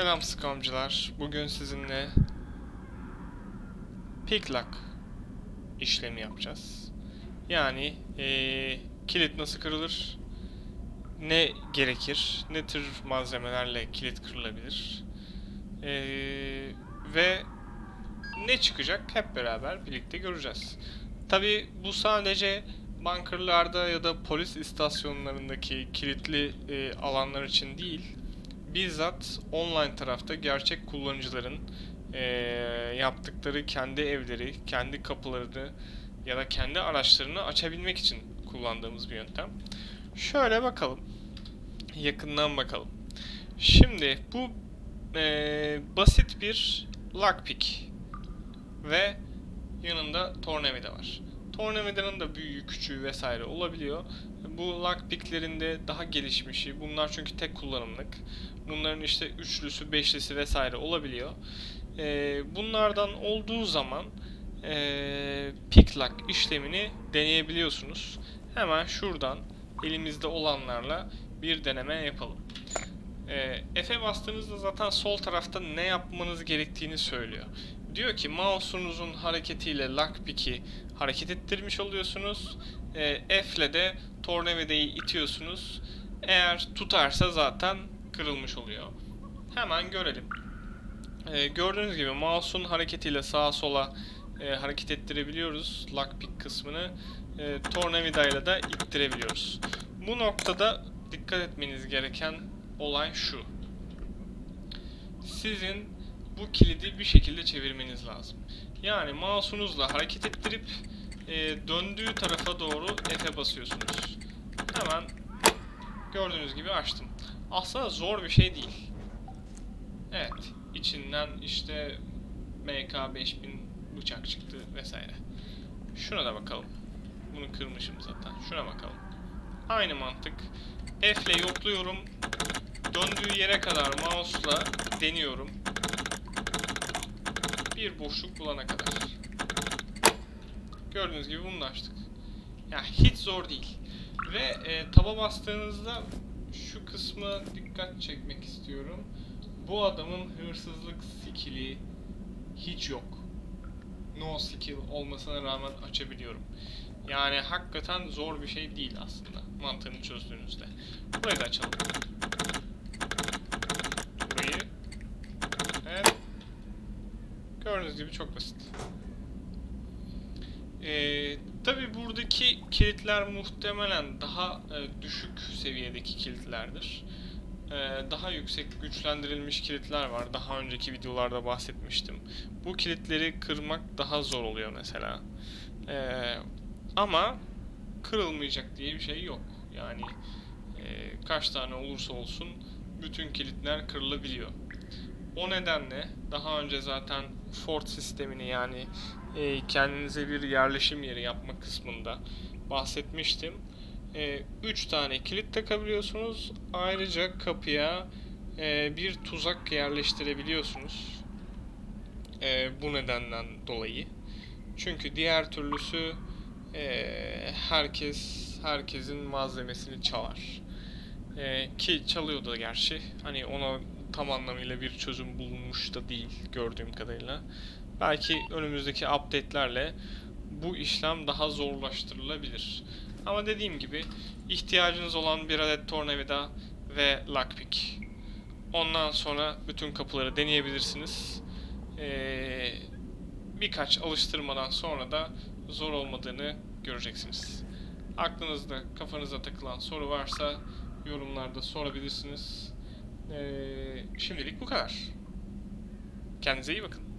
Selam skamcılar. Bugün sizinle pick lock işlemi yapacağız. Yani eee, kilit nasıl kırılır? Ne gerekir? Ne tür malzemelerle kilit kırılabilir? Eee, ve ne çıkacak? Hep beraber birlikte göreceğiz. Tabi bu sadece bunkerlarda ya da polis istasyonlarındaki kilitli e, alanlar için değil, bizzat online tarafta gerçek kullanıcıların e, yaptıkları kendi evleri, kendi kapılarını ya da kendi araçlarını açabilmek için kullandığımız bir yöntem. Şöyle bakalım. Yakından bakalım. Şimdi bu e, basit bir lockpick ve yanında tornavida var. Tornavidanın da büyüğü, küçüğü vesaire olabiliyor. Bu lockpicklerinde daha gelişmişi, bunlar çünkü tek kullanımlık. Bunların işte üçlüsü, beşlisi vesaire olabiliyor. Ee, bunlardan olduğu zaman ee, pick lock işlemini deneyebiliyorsunuz. Hemen şuradan elimizde olanlarla bir deneme yapalım. Ee, F'e bastığınızda zaten sol tarafta ne yapmanız gerektiğini söylüyor. Diyor ki mouse'unuzun hareketiyle lockpick'i hareket ettirmiş oluyorsunuz. Ee, F ile de tornavidayı itiyorsunuz. Eğer tutarsa zaten kırılmış oluyor. Hemen görelim. Ee, gördüğünüz gibi mouse'un hareketiyle sağa sola e, hareket ettirebiliyoruz lockpick kısmını. E, tornavidayla da ittirebiliyoruz. Bu noktada dikkat etmeniz gereken olay şu. Sizin bu kilidi bir şekilde çevirmeniz lazım. Yani mouse'unuzla hareket ettirip e, döndüğü tarafa doğru F'e basıyorsunuz. Hemen gördüğünüz gibi açtım. Aslında zor bir şey değil. Evet, içinden işte MK5000 bıçak çıktı vesaire. Şuna da bakalım. Bunu kırmışım zaten. Şuna bakalım. Aynı mantık. F ile yokluyorum. Döndüğü yere kadar mouse'la deniyorum. Bir boşluk bulana kadar. Gördüğünüz gibi bunu açtık. Ya hiç zor değil. Ve e, taba bastığınızda şu kısmı dikkat çekmek istiyorum. Bu adamın hırsızlık skill'i hiç yok. No skill olmasına rağmen açabiliyorum. Yani hakikaten zor bir şey değil aslında mantığını çözdüğünüzde. Burayı da açalım. Burayı. Evet. Gördüğünüz gibi çok basit. Ee, Tabi buradaki kilitler muhtemelen daha e, düşük seviyedeki kilitlerdir. Ee, daha yüksek güçlendirilmiş kilitler var. Daha önceki videolarda bahsetmiştim. Bu kilitleri kırmak daha zor oluyor mesela. Ee, ama kırılmayacak diye bir şey yok. Yani e, kaç tane olursa olsun bütün kilitler kırılabiliyor. O nedenle daha önce zaten fort sistemini yani e, kendinize bir yerleşim yeri yapma kısmında bahsetmiştim. 3 tane kilit takabiliyorsunuz. Ayrıca kapıya e, bir tuzak yerleştirebiliyorsunuz. E, bu nedenden dolayı. Çünkü diğer türlüsü e, herkes herkesin malzemesini çalar. E, ki çalıyor da gerçi. Hani ona tam anlamıyla bir çözüm bulunmuş da değil gördüğüm kadarıyla. Belki önümüzdeki update'lerle bu işlem daha zorlaştırılabilir. Ama dediğim gibi ihtiyacınız olan bir adet tornavida ve lockpick. Ondan sonra bütün kapıları deneyebilirsiniz. Ee, birkaç alıştırmadan sonra da zor olmadığını göreceksiniz. Aklınızda, kafanıza takılan soru varsa yorumlarda sorabilirsiniz. Ee, şimdilik bu kadar. Kendinize iyi bakın.